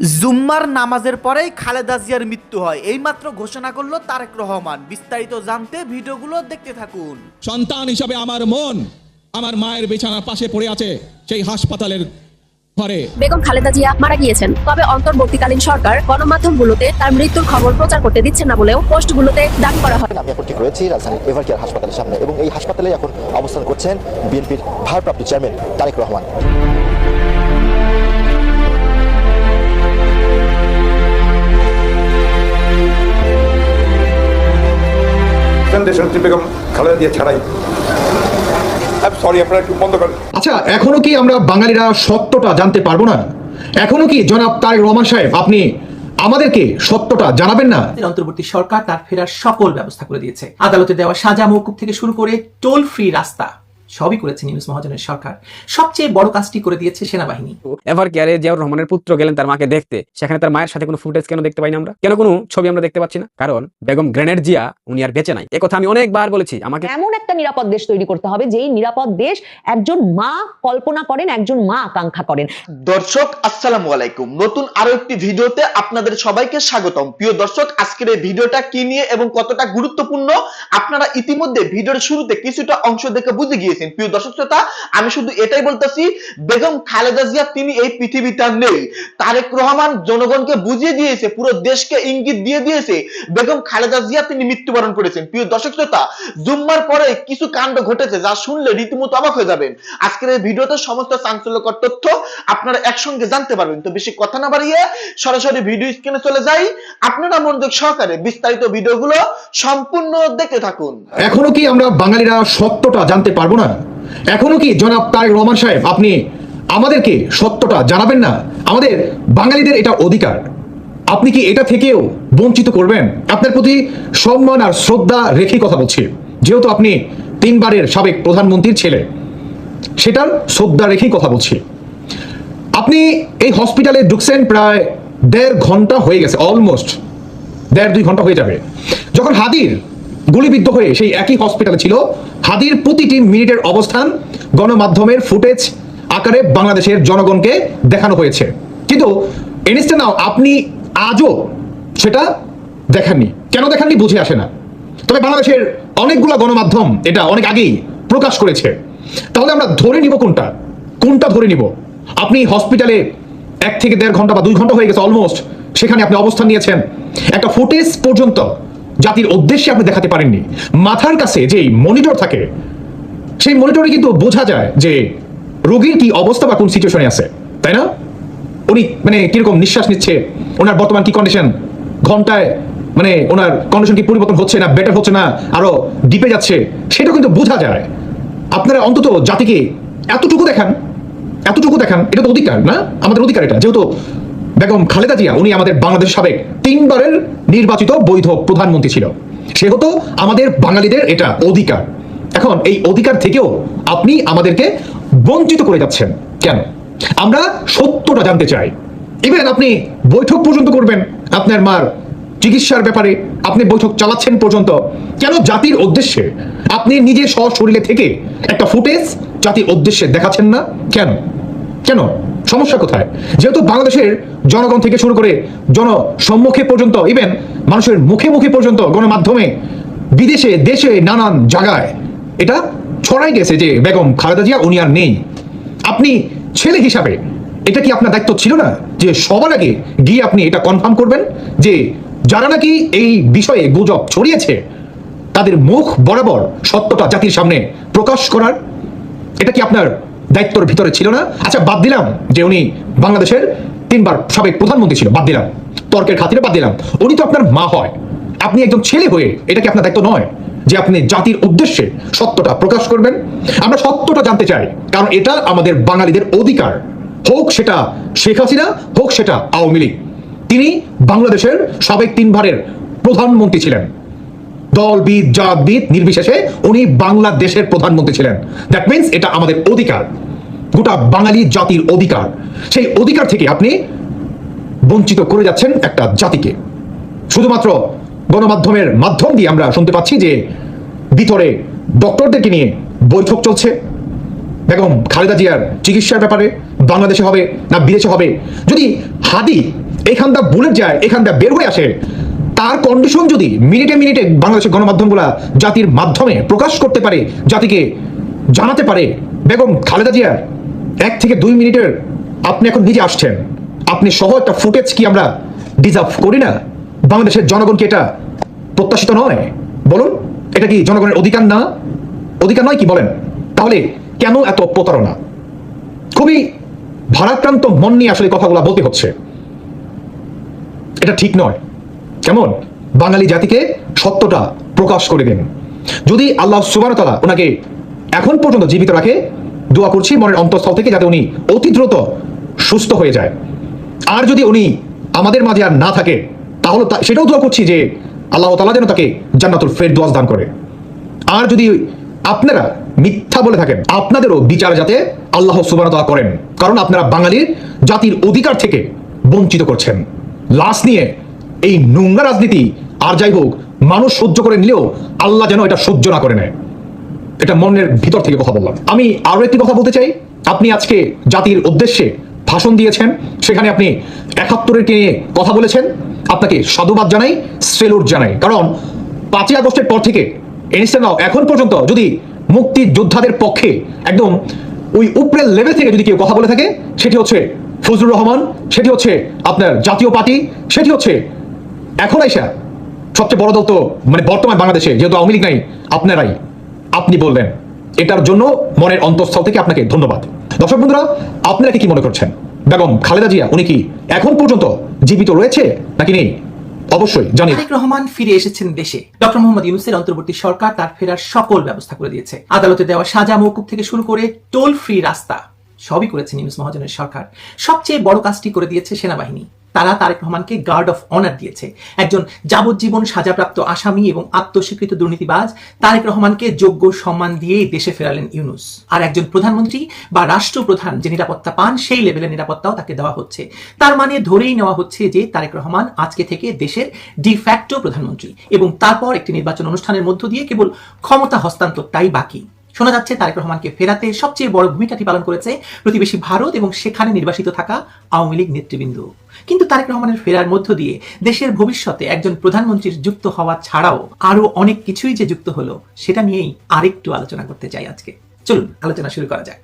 জুম্মার নামাজের পরেই খালেদা জিয়ার মৃত্যু হয়। এইমাত্র ঘোষণা করল তারেক রহমান। বিস্তারিত জানতে ভিডিওগুলো দেখতে থাকুন। সন্তান হিসাবে আমার মন আমার মায়ের বিছানার পাশে পড়ে আছে সেই হাসপাতালের ঘরে। বেগম খালেদা জিয়া মারা গিয়েছেন। তবে অন্তর্বর্তীকালীন সরকার গণমাধ্যমগুলোতে তার মৃত্যুর খবর প্রচার করতে দিচ্ছে না বলেও পোস্টগুলোতে দাবি করা হয়। আমি এখন ঠিক রয়েছি রাজধানীর এভারকেয়ার হাসপাতালের সামনে এবং এই হাসপাতালে এখন অবস্থান করছেন বিএনপির ভারপ্রাপ্ত চেয়ারম্যান তারেক রহমান। দেশনেত্রী বেগম খালেদা দিয়ে ছাড়াই। সরি আপনারা একটু বন্ধ করেন। আচ্ছা এখনও কি আমরা বাঙালিরা সত্যটা জানতে পারব না? এখনও কি জনাব তাই রহমান সাহেব আপনি আমাদেরকে সত্যটা জানাবেন না? অন্তর্বর্তী সরকার তার ফেরার সকল ব্যবস্থা করে দিয়েছে। আদালতে দেওয়া সাজা মৌকুব থেকে শুরু করে টোল ফ্রি রাস্তা। সবই করেছে নিউজ মহাজনের সরকার। সবচেয়ে বড় কাজটি করে দিয়েছে সেনাবাহিনী। এভার কেয়ারে জিয়াউর রহমানের পুত্র গেলেন তার মাকে দেখতে। সেখানে তার মায়ের সাথে কোনো ফুটেজ কেন দেখতে পাই না আমরা? কেন কোনো ছবি আমরা দেখতে পাচ্ছি না? কারণ বেগম গ্রেনেড জিয়া উনি আর বেঁচে নাই। কথা আমি অনেকবার বলেছি আমাকে এমন একটা নিরাপদ দেশ তৈরি করতে হবে যেই নিরাপদ দেশ একজন মা কল্পনা করেন একজন মা আকাঙ্ক্ষা করেন। দর্শক আসসালামু আলাইকুম। নতুন আরও একটি ভিডিওতে আপনাদের সবাইকে স্বাগতম। প্রিয় দর্শক আজকের এই ভিডিওটা কি নিয়ে এবং কতটা গুরুত্বপূর্ণ আপনারা ইতিমধ্যে ভিডিওর শুরুতে কিছুটা অংশ দেখে বুঝে গিয়েছেন। প্রিয় দর্শক শ্রোতা, আমি শুধু এটাই বলতেছি, বেগম খালেদা জিয়া তিনি এই পৃথিবীতে আর নেই। তারেক রহমান জনগণকে বুঝিয়ে দিয়েছে, পুরো দেশকে ইঙ্গিত দিয়ে দিয়েছে, বেগম খালেদা জিয়া তিনি মৃত্যুবরণ করেছেন। প্রিয় দর্শক শ্রোতা, জুম্মার পরে কিছু কাণ্ড ঘটেছে যা শুনলে রীতিমতো অবাক হয়ে যাবেন। আজকের এই ভিডিওতে সমস্ত চাঞ্চল্যকর তথ্য আপনারা একসঙ্গে জানতে পারবেন। তো বেশি কথা না বাড়িয়ে সরাসরি ভিডিও স্ক্রিনে চলে যাই। আপনারা মনোযোগ সহকারে বিস্তারিত ভিডিওগুলো সম্পূর্ণ দেখতে থাকুন। এখনও কি আমরা বাঙালিরা সত্যটা জানতে পারব না? এখনও কি জনাব তারেক রহমান সাহেব, আপনি আমাদেরকে সত্যটা জানাবেন না? আমাদের বাঙালিদের এটা অধিকার। আপনি কি এটা থেকেও বঞ্চিত করবেন? আপনার প্রতি সম্মান আর শ্রদ্ধা রেখে কথা বলছি। যেহেতু আপনি তিনবারের সাবেক প্রধানমন্ত্রীর ছেলে, সেটার শ্রদ্ধা রেখেই কথা বলছি। আপনি এই হসপিটালে ঢুকছেন প্রায় দেড় ঘণ্টা হয়ে গেছে অলমোস্ট দেড় দুই ঘণ্টা হয়ে যাবে। যখন হাদির গুলিবিদ্ধ হয়ে সেই একই হসপিটালে ছিল হাদির প্রতিটি মিনিটের অবস্থান, গণমাধ্যমের ফুটেজ আকারে বাংলাদেশের জনগণকে দেখানো হয়েছে। কিন্তু এনিস্টে নাও, আপনি আজও সেটা দেখাননি। কেন দেখাননি বুঝে আসে না। তবে বাংলাদেশের অনেকগুলো গণমাধ্যম এটা অনেক আগেই প্রকাশ করেছে। তাহলে আমরা ধরে নিব কোনটা? কোনটা ধরে নিব? আপনি হসপিটালে এক থেকে দেড় ঘণ্টা বা দুই ঘণ্টা হয়ে গেছে অলমোস্ট, সেখানে আপনি অবস্থান নিয়েছেন। একটা ফুটেজ পর্যন্ত জাতির উদ্দেশ্যে আপনি দেখাতে পারেননি। মাথার কাছে যেই মনিটর থাকে, সেই মনিটরে কিন্তু বোঝা যায় যে রোগীর কি অবস্থা বা কোন সিচুয়েশনে আছে, তাই না? উনি মানে কীরকম নিঃশ্বাস নিচ্ছে, ওনার বর্তমান কি কন্ডিশন ঘন্টায় মানে ওনার কন্ডিশন কি পরিবর্তন হচ্ছে না বেটার হচ্ছে না, আরও ডিপে যাচ্ছে, সেটা কিন্তু বোঝা যায়। আপনারা অন্তত জাতিকে এতটুকু দেখান এতটুকু দেখান, এটা তো অধিকার না? আমাদের অধিকার এটা, যেহেতু বেগম খালেদা জিয়া, উনি আমাদের বাংলাদেশ সাবেক তিনবারের নির্বাচিত বৈধ প্রধানমন্ত্রী ছিল। সেহেতু আমাদের বাঙালিদের এটা অধিকার। এখন এই অধিকার থেকেও আপনি আমাদেরকে বঞ্চিত করে যাচ্ছেন। কেন? আমরা সত্যটা জানতে চাই। ইভেন আপনি বৈঠক পর্যন্ত করবেন আপনার মার চিকিৎসার ব্যাপারে, আপনি বৈঠক চালাচ্ছেন পর্যন্ত। কেন জাতির উদ্দেশ্যে আপনি নিজে সশরীরে থেকে একটা ফুটেজ জাতির উদ্দেশ্যে দেখাচ্ছেন না? কেন? কেন? সমস্যা কোথায়? যেহেতু বাংলাদেশের জনগণ থেকে শুরু করে জনসম্মুখে পর্যন্ত ইভেন মানুষের মুখে মুখে পর্যন্ত গণমাধ্যমে বিদেশে, দেশে নানান জায়গায় এটা ছড়াই গেছে যে বেগম খালেদা জিয়া, উনি আর নেই। আপনি ছেলে হিসাবে, এটা কি আপনার দায়িত্ব ছিল না? যে সবার আগে গিয়ে আপনি এটা কনফার্ম করবেন যে যারা নাকি এই বিষয়ে গুজব ছড়িয়েছে, তাদের মুখ বরাবর সত্যটা জাতির সামনে প্রকাশ করার, এটা কি আপনার দায়িত্বর ভিতরে ছিল না। আচ্ছা বাদ দিলাম যে উনি বাংলাদেশের তিনবার সাবেক প্রধানমন্ত্রী ছিল, বাদ দিলাম। তর্কের খাতিরে বাদ দিলাম। উনি তো আপনার মা হয়। আপনি একজন ছেলে হয়ে এটা কি আপনার দায়িত্ব নয় যে আপনি জাতির উদ্দেশ্যে সত্যটা প্রকাশ করবেন। আমরা সত্যটা জানতে চাই, কারণ এটা আমাদের বাঙালিদের অধিকার। হোক সেটা শেখ হাসিনা, হোক সেটা আওয়ামী লীগ। তিনি বাংলাদেশের সাবেক তিনবারের প্রধানমন্ত্রী ছিলেন। দলবিদ, জাতবিদ, নির্বিশেষে উনি বাংলাদেশের প্রধানমন্ত্রী ছিলেন। দ্যাট মিন্স এটা আমাদের অধিকার। গোটা বাঙালি জাতির অধিকার। সেই অধিকার থেকে আপনি বঞ্চিত করে যাচ্ছেন একটা জাতিকে। শুধুমাত্র গণমাধ্যমের মাধ্যম দিয়ে আমরা শুনতে পাচ্ছি যে ভিতরে ডক্টরদেরকে নিয়ে বৈঠক চলছে। বেগম খালেদা জিয়ার চিকিৎসার ব্যাপারে বাংলাদেশে হবে না বিদেশে হবে? যদি হাদি এখানটা বুলেট যায়, এখানটা বের হয়ে আসে তার কন্ডিশন যদি মিনিটে মিনিটে বাংলাদেশের গণমাধ্যমগুলা জাতির মাধ্যমে প্রকাশ করতে পারে, জাতিকে জানাতে পারে, বেগম খালেদা জিয়ার এক থেকে দুই মিনিটের আপনি এখন নিজে আসছেন, আপনি সহ একটা ফুটেজ কি আমরা ডিজার্ভ করি না? বাংলাদেশের জনগণ কি এটা প্রত্যাশিত নয়? বলুন, এটা কি জনগণের অধিকার না? অধিকার নয় কি? বলেন। তাহলে কেন এত প্রতারণা? খুবই ভারাক্রান্ত মন নিয়ে আসলে কথাগুলো বলতে হচ্ছে। এটা ঠিক নয়। কেমন? বাঙালি জাতিকে সত্যটা প্রকাশ করে দেন। যদি আল্লাহ সুবান তালা ওনাকে এখন পর্যন্ত জীবিত রাখে, দোয়া করছি, মনের অন্তঃস্থল থেকে যাতে উনি অতি দ্রুত সুস্থ হয়ে যায়। আর যদি উনি আমাদের মাঝে আর না থাকে, তাহলে সেটাও দোয়া করছি যে আল্লাহ তালা যেন তাকে জান্নাতুল ফের দোয়াজ দান করে। আর যদি আপনারা মিথ্যা বলে থাকেন, আপনাদেরও বিচার যাতে আল্লাহ সুবানতা করেন। কারণ আপনারা বাঙালির জাতির অধিকার থেকে বঞ্চিত করছেন। লাশ নিয়ে এই নোংরা রাজনীতি আর যাই হোক, মানুষ সহ্য করে নিলেও আল্লাহ যেন এটা সহ্য না করে নেয়। এটা মনের ভিতর থেকে কথা বললাম। আমি আরও একটি কথা বলতে চাই। আপনি আজকে জাতির উদ্দেশ্যে ভাষণ দিয়েছেন, সেখানে আপনি একাত্তরের কে নিয়ে কথা বলেছেন। আপনাকে সাধুবাদ জানাই, সেলুট জানাই। কারণ পাঁচই আগস্টের পর থেকে এনস্টানাও এখন পর্যন্ত যদি মুক্তি যোদ্ধাদের পক্ষে একদম ওই উপরের লেভেল থেকে যদি কেউ কথা বলে থাকে, সেটি হচ্ছে ফজলুর রহমান, সেটি হচ্ছে আপনার জাতীয় পার্টি, সেটি হচ্ছে এখন আইসা, সবচেয়ে বড় দল তো মানে বর্তমান বাংলাদেশে, যেহেতু আওয়ামী লীগ নাই, আপনারাই, আপনি বললেন। এটার জন্য মনের অন্তঃস্থল থেকে আপনাকে ধন্যবাদ। দর্শক বন্ধুরা, আপনারা কি মনে করছেন? বেগম খালেদা জিয়া, উনি কি এখন পর্যন্ত জীবিত রয়েছে নাকি নেই? অবশ্যই জানি তারেক রহমান ফিরে এসেছেন দেশে। ডক্টর মোহাম্মদ ইউনুসের অন্তর্বর্তী সরকার তার ফেরার সকল ব্যবস্থা করে দিয়েছে। আদালতে দেওয়া সাজা মৌকুব থেকে শুরু করে টোল ফ্রি রাস্তা সবই করেছেন ইউনুস মহাজনের সরকার। সবচেয়ে বড় কাজটি করে দিয়েছে সেনাবাহিনী। তারা তারেক রহমানকে গার্ড অফ অনার দিয়েছে। একজন যাবজ্জীবন সাজাপ্রাপ্ত আসামি এবং আত্মস্বীকৃত দুর্নীতিবাজ তারেক রহমানকে যোগ্য সম্মান দিয়ে দেশে ফেরালেন ইউনুস। আর একজন প্রধানমন্ত্রী বা রাষ্ট্রপ্রধান যে নিরাপত্তা পান, সেই লেভেলের নিরাপত্তাও তাকে দেওয়া হচ্ছে। তার মানে ধরেই নেওয়া হচ্ছে যে তারেক রহমান আজকে থেকে দেশের ডিফ্যাক্টো প্রধানমন্ত্রী এবং তারপর একটি নির্বাচন অনুষ্ঠানের মধ্য দিয়ে কেবল ক্ষমতা হস্তান্তরটাই বাকি। শোনা যাচ্ছে তারেক রহমানকে ফেরাতে সবচেয়ে বড় ভূমিকাটি পালন করেছে প্রতিবেশী ভারত এবং সেখানে নির্বাসিত থাকা আওয়ামী লীগ নেতৃবৃন্দ। কিন্তু তারেক রহমানের ফেরার মধ্য দিয়ে দেশের ভবিষ্যতে একজন প্রধানমন্ত্রীর যুক্ত হওয়া ছাড়াও আরও অনেক কিছুই যে যুক্ত হলো, সেটা নিয়েই আরেকটু আলোচনা করতে চাই আজকে। চলুন, আলোচনা শুরু করা যাক।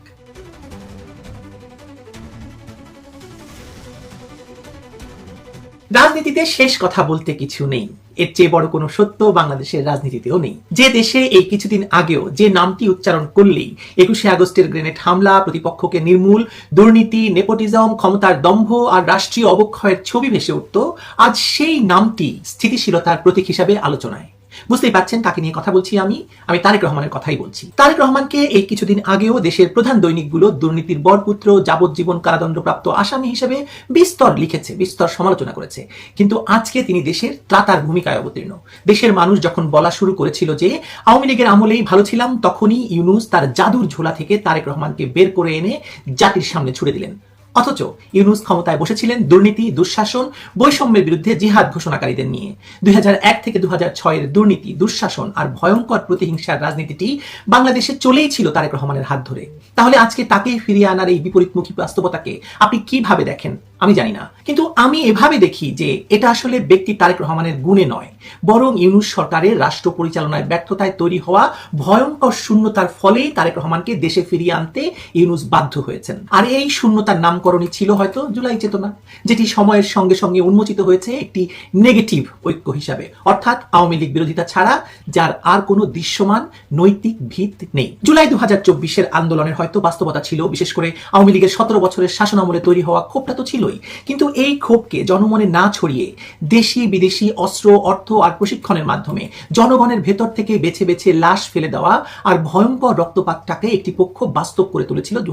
রাজনীতিতে শেষ কথা বলতে কিছু নেই। এর চেয়ে বড় কোনো সত্য বাংলাদেশের রাজনীতিতেও নেই। যে দেশে এই কিছুদিন আগেও যে নামটি উচ্চারণ করলেই একুশে আগস্টের গ্রেনেড হামলা, প্রতিপক্ষকে নির্মূল, দুর্নীতি, নেপোটিজম, ক্ষমতার দম্ভ আর রাষ্ট্রীয় অবক্ষয়ের ছবি ভেসে উঠত, আজ সেই নামটি স্থিতিশীলতার প্রতীক হিসাবে আলোচনায়। বুঝতেই পারছেন কাকে নিয়ে কথা বলছি আমি। আমি তারেক রহমানের কথাই বলছি। তারেক রহমানকে এই কিছুদিন আগেও দেশের প্রধান দৈনিকগুলো দুর্নীতির বরপুত্র যাবজ্জীবন কারাদণ্ডপ্রাপ্ত আসামি হিসেবে বিস্তর লিখেছে, বিস্তর সমালোচনা করেছে। কিন্তু আজকে তিনি দেশের ত্রাতার ভূমিকায় অবতীর্ণ। দেশের মানুষ যখন বলা শুরু করেছিল যে, আওয়ামী লীগের আমলেই ভালো ছিলাম, তখনই ইউনুস তার জাদুর ঝোলা থেকে তারেক রহমানকে বের করে এনে জাতির সামনে ছুড়ে দিলেন। অথচ ইউনুস ক্ষমতায় বসেছিলেন দুর্নীতি, দুঃশাসন, বৈষম্যের বিরুদ্ধে জিহাদ ঘোষণাকারীদের নিয়ে। দুই হাজার এক থেকে দু হাজার ছয়ের দুর্নীতি, দুঃশাসন আর ভয়ঙ্কর প্রতিহিংসার রাজনীতিটি বাংলাদেশে চলেই ছিল তারেক রহমানের হাত ধরে। তাহলে আজকে তাকে ফিরিয়ে আনার এই বিপরীতমুখী বাস্তবতাকে আপনি কীভাবে দেখেন? আমি জানি না। কিন্তু আমি এভাবে দেখি যে এটা আসলে ব্যক্তি তারেক রহমানের গুণে নয়। বরং ইউনুস সরকারের রাষ্ট্র পরিচালনায় ব্যর্থতায় তৈরি হওয়া ভয়ঙ্কর শূন্যতার ফলেই তারেক রহমানকে দেশে ফিরিয়ে আনতে ইউনুস বাধ্য হয়েছেন। আর এই শূন্যতার নামকরণই ছিল হয়তো জুলাই চেতনা, যেটি সময়ের সঙ্গে সঙ্গে উন্মোচিত হয়েছে একটি নেগেটিভ ঐক্য হিসাবে। অর্থাৎ আওয়ামী লীগ বিরোধিতা ছাড়া যার আর কোনো দৃশ্যমান নৈতিক ভিত নেই। জুলাই দু হাজার চব্বিশের আন্দোলনের হয়তো বাস্তবতা ছিল, বিশেষ করে আওয়ামী লীগের সতেরো বছরের শাসন আমলে তৈরি হওয়া ক্ষোভটা তো ছিলই। কিন্তু এই ক্ষোভকে জনমনে না ছড়িয়ে দেশি, বিদেশি অস্ত্র, অর্থ আর প্রশিক্ষণের মাধ্যমে জনগণের ভেতর থেকে বেছে বেছে লাশ ফেলে দেওয়া আর ভয়ঙ্কর রক্তপাতটাকে একটি পক্ষ বাস্তব করে তুলেছিল দু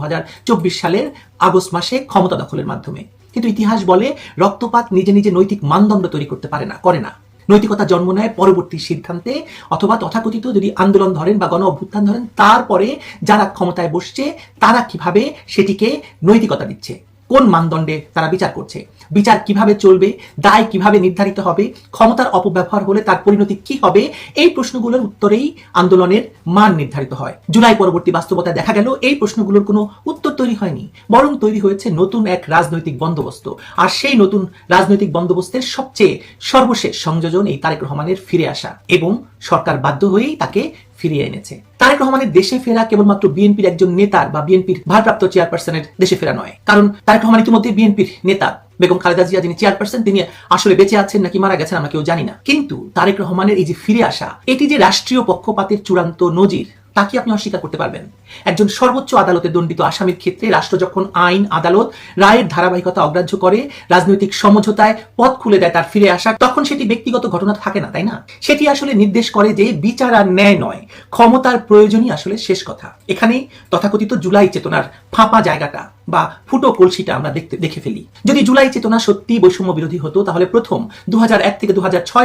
সালের আগস্ট মাসে ক্ষমতা দখলের মাধ্যমে। কিন্তু ইতিহাস বলে রক্তপাত নিজে নিজে নৈতিক মানদণ্ড তৈরি করতে পারে না, করে না। নৈতিকতা জন্ম নেয় পরবর্তী সিদ্ধান্তে অথবা তথাকথিত যদি আন্দোলন ধরেন বা গণ অভ্যুত্থান ধরেন, তারপরে যারা ক্ষমতায় বসছে তারা কীভাবে সেটিকে নৈতিকতা দিচ্ছে? কোন মানদণ্ডে তারা বিচার করছে? বিচার কীভাবে চলবে? দায় কীভাবে নির্ধারিত হবে? ক্ষমতার অপব্যবহার হলে তার পরিণতি কি হবে? এই প্রশ্নগুলোর উত্তরেই আন্দোলনের মান নির্ধারিত হয়। জুলাই পরবর্তী বাস্তবতায় দেখা গেল, এই প্রশ্নগুলোর কোনো উত্তর তৈরি হয়নি। বরং তৈরি হয়েছে নতুন এক রাজনৈতিক বন্দোবস্ত। আর সেই নতুন রাজনৈতিক বন্দোবস্তের সবচেয়ে সর্বশেষ সংযোজন এই তারেক রহমানের ফিরে আসা। এবং সরকার বাধ্য হয়েই তাকে ফিরিয়ে এনেছে। তারেক রহমানের দেশে ফেরা কেবলমাত্র বিএনপির একজন নেতার বা বিএনপির ভারপ্রাপ্ত চেয়ারপারসনের দেশে ফেরা নয়। কারণ তারেক রহমান ইতিমধ্যে বিএনপির নেতা। বেগম খালেদা জিয়া যিনি চেয়ারপারসন, তিনি আসলে বেঁচে আছেন নাকি মারা গেছেন আমরা কেউ জানি না। কিন্তু তারেক রহমানের এই যে ফিরে আসা, এটি যে রাষ্ট্রীয় পক্ষপাতের চূড়ান্ত নজির তা কি আপনি অস্বীকার করতে পারবেন। একজন সর্বোচ্চ আদালতে দণ্ডিত আসামির ক্ষেত্রে রাষ্ট্র যখন আইন, আদালত, রায়ের ধারাবাহিকতা অগ্রাহ্য করে, রাজনৈতিক সমঝোতায় পথ খুলে দেয় তার ফিরে আসা তখন সেটি ব্যক্তিগত ঘটনা থাকে না, তাই না? সেটি আসলে নির্দেশ করে যে বিচার আর ন্যায় নয়, ক্ষমতার প্রয়োজনই আসলে শেষ কথা। এখানেই তথাকথিত জুলাই চেতনার ফাঁপা জায়গাটা। বা ফুটো কলসিটা আমরা দেখতে দেখে ফেলি। যদি জুলাই চেতনা সত্যি বৈষম্য বিরোধী হতো, তাহলে প্রথম দু থেকে দু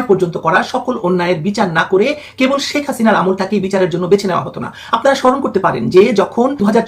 পর্যন্ত করা সকল অন্যায়ের বিচার না করে কেবল শেখ হাসিনার আমলটাকে বিচারের জন্য বেছে নেওয়া হতো না। আপনারা স্মরণ করতে পারেন যে যখন দু হাজার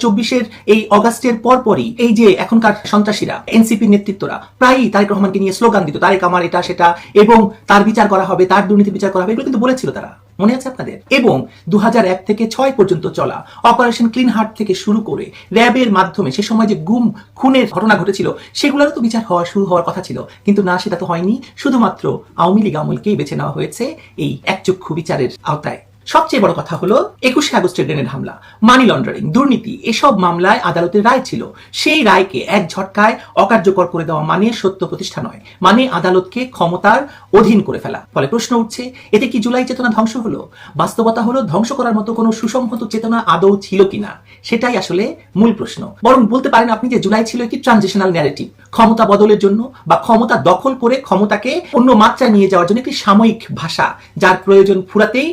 এই অগাস্টের পরপরই এই যে এখনকার সন্ত্রাসীরা এনসিপি নেতৃত্বরা, প্রায়ই তারেক রহমানকে নিয়ে স্লোগান দিত, তারেক আমার এটা, সেটা, এবং তার বিচার করা হবে, তার দুর্নীতি বিচার করা হবে, এগুলো কিন্তু বলেছিল তারা। মনে আছে আপনাদের? এবং দু হাজার এক থেকে ছয় পর্যন্ত চলা অপারেশন ক্লিন হার্ট থেকে শুরু করে র্যাবের মাধ্যমে সে সময় যে গুম, খুনের ঘটনা ঘটেছিল, সেগুলোরও তো বিচার হওয়া, শুরু হওয়ার কথা ছিল। কিন্তু না, সেটা তো হয়নি। শুধুমাত্র আওয়ামী লীগ আমলকেই বেছে নেওয়া হয়েছে এই একচক্ষু বিচারের আওতায়। সবচেয়ে বড় কথা হলো, একুশে আগস্টের গ্রেনেড হামলা মানি লন্ডারিং দুর্নীতি, এসব মামলায় আদালতের রায় ছিল। সেই রায়কে এক ঝটকায় অকার্যকর করে দেওয়া মানে সত্য প্রতিষ্ঠা নয় মানে আদালতকে ক্ষমতার অধীন করে ফেলা। ফলে প্রশ্ন উঠছে, এতে কি জুলাই চেতনা ধ্বংস হলো? বাস্তবতা হলো, ধ্বংস করার মতো কোনো সুসংহত চেতনা আদৌ ছিল কিনা? সেটাই আসলে মূল প্রশ্ন। বরং বলতে পারেন আপনি যে জুলাই ছিল একটি ট্রানজিশনাল ন্যারেটিভ ক্ষমতা বদলের জন্য বা ক্ষমতা দখল করে ক্ষমতাকে অন্য মাত্রায় নিয়ে যাওয়ার জন্য একটি সাময়িক ভাষা, যার প্রয়োজন ফুরাতেই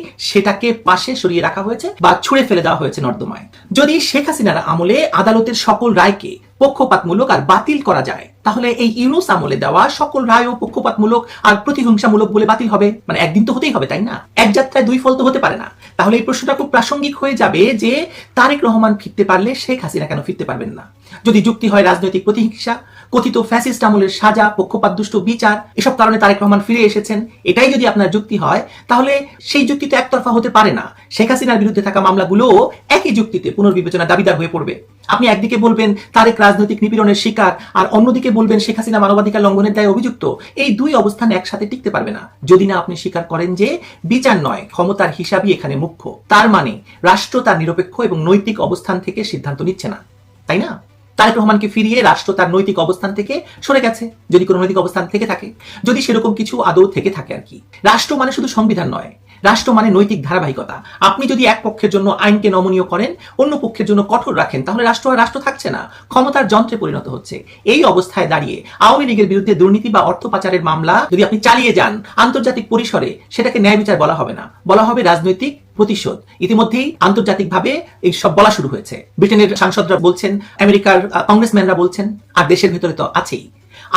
সেটাকে পাশে সরিয়ে রাখা হয়েছে বা ছুঁড়ে ফেলে দেওয়া হয়েছে নর্দমায়। যদি শেখ হাসিনার আমলে আদালতের সকল রায়কে পক্ষপাতমূলক আর বাতিল করা যায়, তাহলে এই ইউনুস আমলে দেওয়া সকল রায়ও পক্ষপাতমূলক আর প্রতিহিংসামূলক বলে বাতিল হবে। মানে একদিন তো হতেই হবে, তাই না? এক যাত্রায় দুই ফল তো হতে পারে না। তাহলে এই প্রশ্নটা খুব প্রাসঙ্গিক হয়ে যাবে যে তারেক রহমান ফিরতে পারলে শেখ হাসিনা কেন ফিরতে পারবেন না? যদি যুক্তি হয় রাজনৈতিক প্রতিহিংসা কথিত ফ্যাসিস্ট আমলের সাজা পক্ষপাত দুষ্ট বিচার, এসব কারণে তারেক রহমান ফিরে এসেছেন। এটাই যদি আপনার যুক্তি হয়, তাহলে সেই যুক্তি তো একতরফা হতে পারে না। শেখ হাসিনার বিরুদ্ধে থাকা মামলাগুলোও একই যুক্তিতে পুনর্বিবেচনা দাবিদার হয়ে পড়বে। আপনি একদিকে বলবেন তারেক রাজনৈতিক নিপীড়নের শিকার, আর অন্যদিকে বলবেন শেখ হাসিনা মানবাধিকার লঙ্ঘনের দায়ে অভিযুক্ত। এই দুই অবস্থান একসাথে টিকতে পারবে না। যদি না আপনি স্বীকার করেন যে বিচার নয়, ক্ষমতার হিসাবই এখানে মুখ্য। তার মানে রাষ্ট্র তার নিরপেক্ষ এবং নৈতিক অবস্থান থেকে সিদ্ধান্ত নিচ্ছে না। তাই না? তারেক রহমানকে ফিরিয়ে রাষ্ট্র তার নৈতিক অবস্থান থেকে সরে গেছে, যদি কোনো নৈতিক অবস্থান থেকে থাকে, যদি সেরকম কিছু আদৌ থেকে থাকে আর কি। রাষ্ট্র মানে শুধু সংবিধান নয়, রাষ্ট্র মানে নৈতিক ধারাবাহিকতা। আপনি যদি এক পক্ষের জন্য আইনকে নমনীয় করেন, অন্য পক্ষের জন্য কঠোর রাখেন, তাহলে রাষ্ট্র আর রাষ্ট্র থাকছে না, ক্ষমতার যন্ত্রে পরিণত হচ্ছে। এই অবস্থায় দাঁড়িয়ে আওয়ামী লীগের বিরুদ্ধে দুর্নীতি বা অর্থ পাচারের মামলা যদি আপনি চালিয়ে যান, আন্তর্জাতিক পরিসরে সেটাকে ন্যায় বিচার বলা হবে না। বলা হবে রাজনৈতিক প্রতিশোধ। ইতিমধ্যেই আন্তর্জাতিকভাবে এই সব বলা শুরু হয়েছে। ব্রিটেনের সাংসদরা বলছেন, আমেরিকার কংগ্রেসম্যানরা বলছেন, আর দেশের ভেতরে তো আছেই।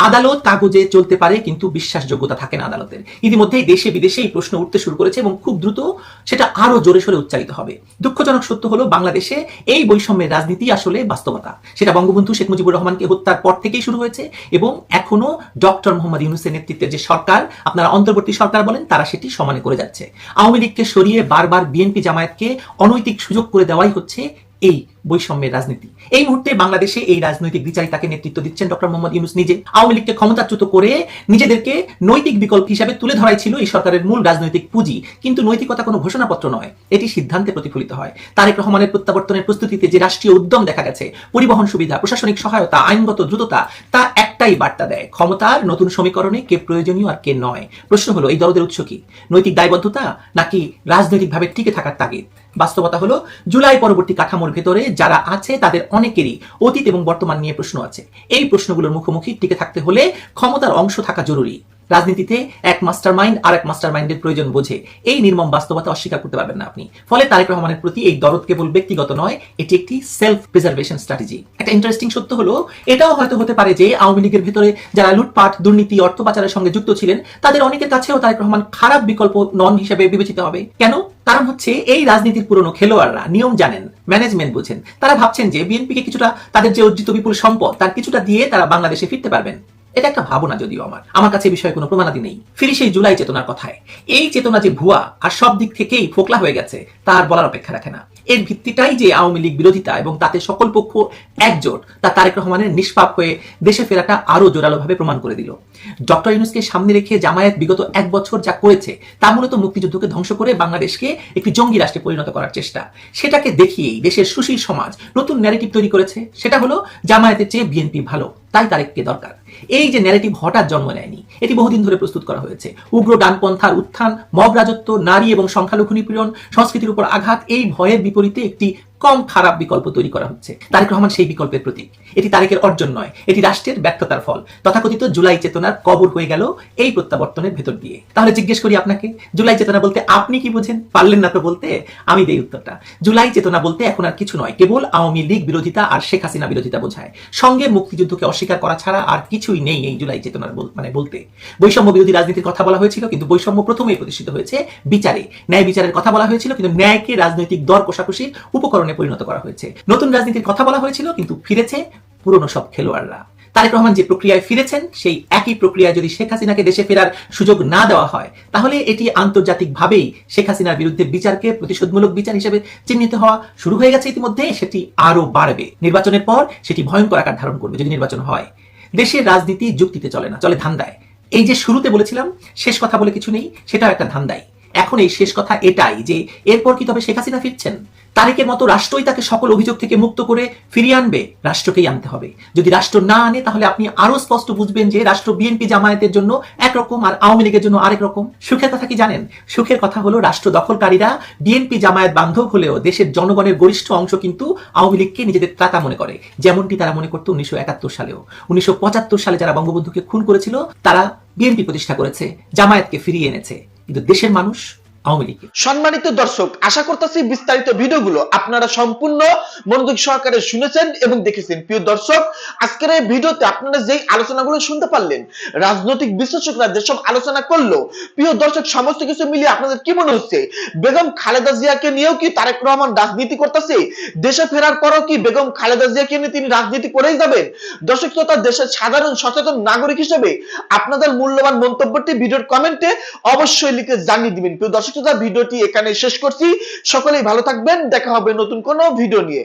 আদালত কাগজে চলতে পারে, কিন্তু বিশ্বাসযোগ্যতা থাকে না আদালতের। ইতিমধ্যেই দেশে বিদেশে এই প্রশ্ন উঠতে শুরু করেছে এবং খুব দ্রুত সেটা আরও জোরে সোরে উচ্চারিত হবে। দুঃখজনক সত্য হলো, বাংলাদেশে এই বৈষম্যের রাজনীতি আসলে বাস্তবতা। সেটা বঙ্গবন্ধু শেখ মুজিবুর রহমানকে হত্যার পর থেকেই শুরু হয়েছে এবং এখনও ডক্টর মোহাম্মদ ইউনুসের নেতৃত্বের যে সরকার, আপনারা অন্তর্বর্তী সরকার বলেন, তারা সেটি সমানে করে যাচ্ছে। আওয়ামী লীগকে সরিয়ে বারবার বিএনপি জামায়াতকে অনৈতিক সুযোগ করে দেওয়াই হচ্ছে এই বৈষম্যের রাজনীতি। এই মুহূর্তে বাংলাদেশে এই রাজনৈতিক বিচারিতাকে নেতৃত্ব দিচ্ছেন ডক্টর মোহাম্মদ ইউনুস নিজে। আওয়ামী লীগকে ক্ষমতাচ্যুত করে নিজেদেরকে নৈতিক বিকল্প হিসাবে তুলে ধরাই ছিল এই সরকারের মূল রাজনৈতিক পুঁজি। কিন্তু নৈতিকতা কোনো ঘোষণাপত্র নয়, এটি সিদ্ধান্তে প্রতিফলিত হয়। তারেক রহমানের প্রত্যাবর্তনের প্রস্তুতিতে যে রাষ্ট্রীয় উদ্যম দেখা গেছে, পরিবহন সুবিধা, প্রশাসনিক সহায়তা, আইনগত দ্রুততা, তা একটাই বার্তা দেয়, ক্ষমতার নতুন সমীকরণে কে প্রয়োজনীয় আর কে নয়। প্রশ্ন হলো, এই দরদের উৎস কি? নৈতিক দায়বদ্ধতা নাকি রাজনৈতিকভাবে টিকে থাকার তাগিদ? বাস্তবতা হলো, জুলাই পরবর্তী কাঠামোর ভেতরে যারা আছে তাদের অনেকেরই অতীত এবং বর্তমান নিয়ে প্রশ্ন আছে। এই প্রশ্নগুলোর মুখোমুখি টিকে থাকতে হলে ক্ষমতার অংশ থাকা জরুরি। রাজনীতিতে এক মাস্টার মাইন্ড আর এক মাস্টার মাইন্ডের প্রয়োজন বোঝে। এই নির্মম বাস্তবতা অস্বীকার করতে পারবেন না আপনি। ফলে তারেক রহমানের প্রতি এই দরদ কেবল ব্যক্তিগত নয়, এটি একটি সেলফ প্রিজার্ভেশন স্ট্র্যাটেজি একটা ইন্টারেস্টিং সত্য হলো, এটাও হয়তো হতে পারে যে আওয়ামী লীগের ভেতরে যারা লুটপাট, দুর্নীতি, অর্থ পাচারের সঙ্গে যুক্ত ছিলেন, তাদের অনেকের কাছেও তারেক রহমান খারাপ বিকল্প নন হিসেবে বিবেচিত হবে। কেন? কারণ হচ্ছে এই রাজনীতির পুরনো খেলোয়াড়রা, নিয়ম জানেন ম্যানেজমেন্ট বুঝেন। তারা ভাবছেন যে বিএনপিকে কিছুটা তাদের যে অর্জিত বিপুল সম্পদ, তার কিছুটা দিয়ে তারা বাংলাদেশে ফিরতে পারবেন। এটা একটা ভাবনা যদিও আমার। আমার কাছে বিষয়ে কোনো প্রমাণাদি নেই। ফিরি সেই জুলাই চেতনার কথায়। এই চেতনা যে ভুয়া আর সব দিক থেকেই ফোকলা হয়ে গেছে, তার বলার অপেক্ষা রাখে না। এর ভিত্তিটাই যে আওয়ামী লীগ বিরোধিতা এবং তাতে সকল পক্ষ একজোট, তা তারেক রহমানের নিষ্পাপ হয়ে দেশে ফেরাটা আরও জোরালোভাবে প্রমাণ করে দিল। ডক্টর ইউনুসকে সামনে রেখে জামায়াত বিগত এক বছর যা করেছে, তা মূলত মুক্তিযুদ্ধকে ধ্বংস করে বাংলাদেশকে একটি জঙ্গি রাষ্ট্রে পরিণত করার চেষ্টা। সেটাকে দেখিয়েই দেশের সুশীল সমাজ নতুন ন্যারেটিভ তৈরি করেছে। সেটা হলো, জামায়াতের চেয়ে বিএনপি ভালো, তাই তারেককে দরকার। এই যে ন্যারেটিভ হঠাৎ জন্ম নেয়নি, এটি বহুদিন ধরে প্রস্তুত করা হয়েছে। উগ্র ডানপন্থার উত্থান, মব রাজত্ব, নারী এবং সংখ্যালঘু নিপীড়ন, সংস্কৃতির উপর আঘাত, এই ভয়ের বিপরীতে একটি কম খারাপ বিকল্প তৈরি করা হচ্ছে। তারেক রহমান সেই বিকল্পের প্রতীক। এটি তারেকের অর্জন নয়, এটি রাষ্ট্রের ব্যর্থতার ফল। তথাকথিত জুলাই চেতনার কবর হয়ে গেল এই প্রত্যাবর্তনের ভেতর দিয়ে। তাহলে জিজ্ঞেস করি আপনাকে, জুলাই চেতনা বলতে আপনি কি বোঝেন? পারলেন না তো বলতে? আমি দেই উত্তরটা। জুলাই চেতনা বলতে এখন আর কিছু নয়, কেবল আওয়ামী লীগ বিরোধিতা আর শেখ হাসিনা বিরোধিতা বোঝায়। সঙ্গে মুক্তিযুদ্ধকে অস্বীকার করা ছাড়া আর কিছুই নেই এই জুলাই চেতনার মানে বলতে। বৈষম্য বিরোধী রাজনীতির কথা বলা হয়েছিল, কিন্তু বৈষম্য প্রথমেই প্রতিষ্ঠিত হয়েছে বিচারে। ন্যায় বিচারের কথা বলা হয়েছিল, কিন্তু ন্যায়কে রাজনৈতিক দর কষাকষির উপকরণে পরিণত করা হয়েছে। নতুন রাজনীতির কথা বলা হয়েছিল, কিন্তু ফিরেছে পুরনো সব খেলোয়াড়রা। তারেক রহমান যে প্রক্রিয়ায় ফিরেছেন, সেই একই প্রক্রিয়ায় যদি শেখ হাসিনাকে দেশে ফেরার সুযোগ না দেওয়া হয়, তাহলে এটি আন্তর্জাতিকভাবেই শেখ হাসিনার বিরুদ্ধে বিচারকে প্রতিশোধমূলক বিচার হিসেবে চিহ্নিত হওয়া শুরু হয়ে গেছে ইতিমধ্যে, সেটি আরও বাড়বে। নির্বাচনের পর সেটি ভয়ঙ্কর আকার ধারণ করবে যদি নির্বাচন হয়। দেশের রাজনীতি যুক্তিতে চলে না, চলে ধান্দায়। এই যে শুরুতে বলেছিলাম, শেষ কথা বলে কিছু নেই, সেটাও একটা ধান্দাই এখন এই শেষ কথা এটাই যে, এরপর কি তবে শেখ হাসিনা ফিরছেন? তারেকের মতো রাষ্ট্রই তাকে সকল অভিযোগ থেকে মুক্ত করে ফিরিয়ে আনবে, রাষ্ট্রকেই আনতে হবে। যদি রাষ্ট্র না আনে, তাহলে আপনি আরও স্পষ্ট বুঝবেন যে রাষ্ট্র বিএনপি জামায়াতের জন্য একরকম আর আওয়ামী লীগের জন্য আরেক রকম। সুখের কথা কি জানেন? সুখের কথা হলো রাষ্ট্র দখলকারীরা বিএনপি জামায়াত বান্ধব হলেও দেশের জনগণের গরিষ্ঠ অংশ কিন্তু আওয়ামী লীগকে নিজেদের ত্রাতা মনে করে, যেমনটি তারা মনে করতো উনিশশো একাত্তর সালেও। উনিশশো পঁচাত্তর সালে যারা বঙ্গবন্ধুকে খুন করেছিল, তারা বিএনপি প্রতিষ্ঠা করেছে, জামায়াতকে ফিরিয়ে এনেছে। কিন্তু দেশের মানুষ আওয়ামী লীগকে সম্মানিত দর্শক, আশা করতেছি বিস্তারিত ভিডিওগুলো আপনারা সম্পূর্ণ মনোযোগ সহকারে শুনেছেন এবং দেখেছেন। প্রিয় দর্শক, আজকের এই ভিডিওতে আপনারা যেই আলোচনাগুলো শুনতে পারলেন, রাজনৈতিক বিশ্লেষকরা যেসব আলোচনা করল, প্রিয় দর্শক, সমস্ত কিছু মিলিয়ে আপনাদের কি মনে হচ্ছে? বেগম খালেদা জিয়াকে নিয়েও কি তারেক রহমান রাজনীতি করতেছে? দেশে ফেরার পরও কি বেগম খালেদা জিয়াকে নিয়ে তিনি রাজনীতি করেই যাবেন? দর্শক শ্রোতা, দেশের সাধারণ সচেতন নাগরিক হিসেবে আপনাদের মূল্যবান মন্তব্যটি ভিডিওর কমেন্টে অবশ্যই লিখে জানিয়ে দিবেন। প্রিয় দর্শক শ্রোতা ভিডিওটি এখানে শেষ করছি। সকলেই ভালো থাকবেন। দেখা হবে নতুন কোনো ভিডিও নিয়ে।